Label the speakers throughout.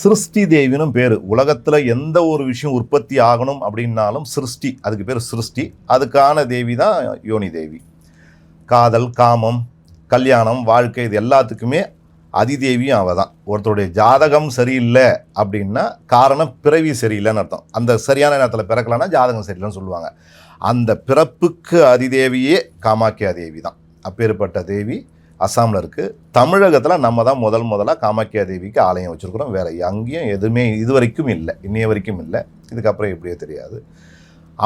Speaker 1: சிருஷ்டி தேவினும் பேர். உலகத்தில் எந்த ஒரு விஷயம் உற்பத்தி ஆகணும் அப்படின்னாலும் சிருஷ்டி அதுக்கு பேர் சிருஷ்டி. அதுக்கான தேவி தான் யோனி தேவி. காதல் காமம் கல்யாணம் வாழ்க்கை இது எல்லாத்துக்குமே அதிதேவியும் அவள் தான். ஒருத்தருடைய ஜாதகம் சரியில்லை அப்படின்னா காரணம் பிறவி சரியில்லைன்னு அர்த்தம். அந்த சரியான நேரத்தில் பிறக்கலன்னா ஜாதகம் சரியில்லைன்னு சொல்லுவாங்க. அந்த பிறப்புக்கு அதிதேவியே காமாக்கியா தேவி தான். அப்பேற்பட்ட தேவி அஸ்ஸாமில் இருக்குது தமிழகத்தில் நம்ம தான் முதல் முதலாக காமாக்கியா தேவிக்கு ஆலயம் வச்சுருக்குறோம். வேறு எங்கேயும் எதுவுமே இது வரைக்கும் இல்லை. இன்னைய வரைக்கும் இல்லை. இதுக்கப்புறம் எப்படியோ தெரியாது.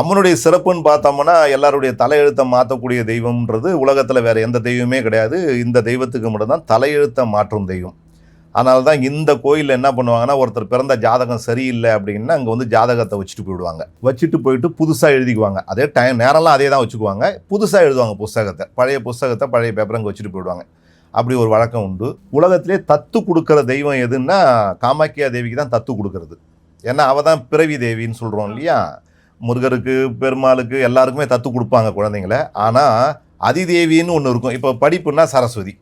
Speaker 1: அம்மனுடைய சிறப்புன்னு பார்த்தோம்னா எல்லாருடைய தலையெழுத்தை மாற்றக்கூடிய தெய்வம்ன்றது உலகத்தில் வேறு எந்த தெய்வமே கிடையாது. இந்த தெய்வத்துக்கு மட்டும்தான் தலையெழுத்தை மாற்றும் தெய்வம். அதனால தான் இந்த கோயிலில் என்ன பண்ணுவாங்கன்னா ஒருத்தர் பிறந்த ஜாதகம் சரியில்லை அப்படின்னா அங்கே வந்து ஜாதகத்தை வச்சுட்டு போயிடுவாங்க. வச்சுட்டு போயிட்டு புதுசாக எழுதிக்குவாங்க. அதே டைம் நேரம்லாம் அதே தான் வச்சுக்குவாங்க. புதுசாக எழுதுவாங்க புஸ்தகத்தை. பழைய புஸ்தகத்தை பழைய பேப்பரை அங்கே வச்சுட்டு போயிடுவாங்க. அப்படி ஒரு வழக்கம் உண்டு. உலகத்திலே தத்து கொடுக்குற தெய்வம் எதுன்னா காமாக்கியா தேவிக்கு தான் தத்து கொடுக்கறது. ஏன்னா அவள் தான் பிறவி தேவின்னு சொல்கிறோம் இல்லையா? முருகருக்கு பெருமாளுக்கு எல்லாருக்குமே தத்து கொடுப்பாங்க குழந்தைங்கள. ஆனால் அதிதேவின்னு ஒன்று இருக்கும். இப்போ படிப்புன்னா சரஸ்வதி.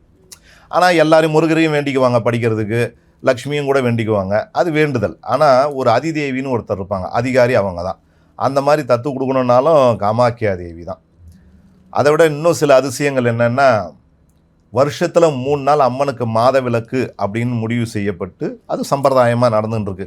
Speaker 1: ஆனால் எல்லாரும் முருகரையும் வேண்டிக்குவாங்க படிக்கிறதுக்கு லக்ஷ்மியும் கூட வேண்டிக்குவாங்க. அது வேண்டுதல். ஆனால் ஒரு அதிதேவின்னு ஒருத்தர் இருப்பாங்க. அதிகாரி அவங்க தான் அந்த மாதிரி தத்து கொடுக்கணுன்னாலும் காமாக்கியா தேவி தான். அதை விட இன்னும் சில அதிசயங்கள் என்னென்னா வருஷத்தில் மூணு நாள் அம்மனுக்கு மாத விளக்கு அப்படின்னு முடிவு செய்யப்பட்டு அது சம்பிரதாயமாக நடந்துட்டு இருக்கு.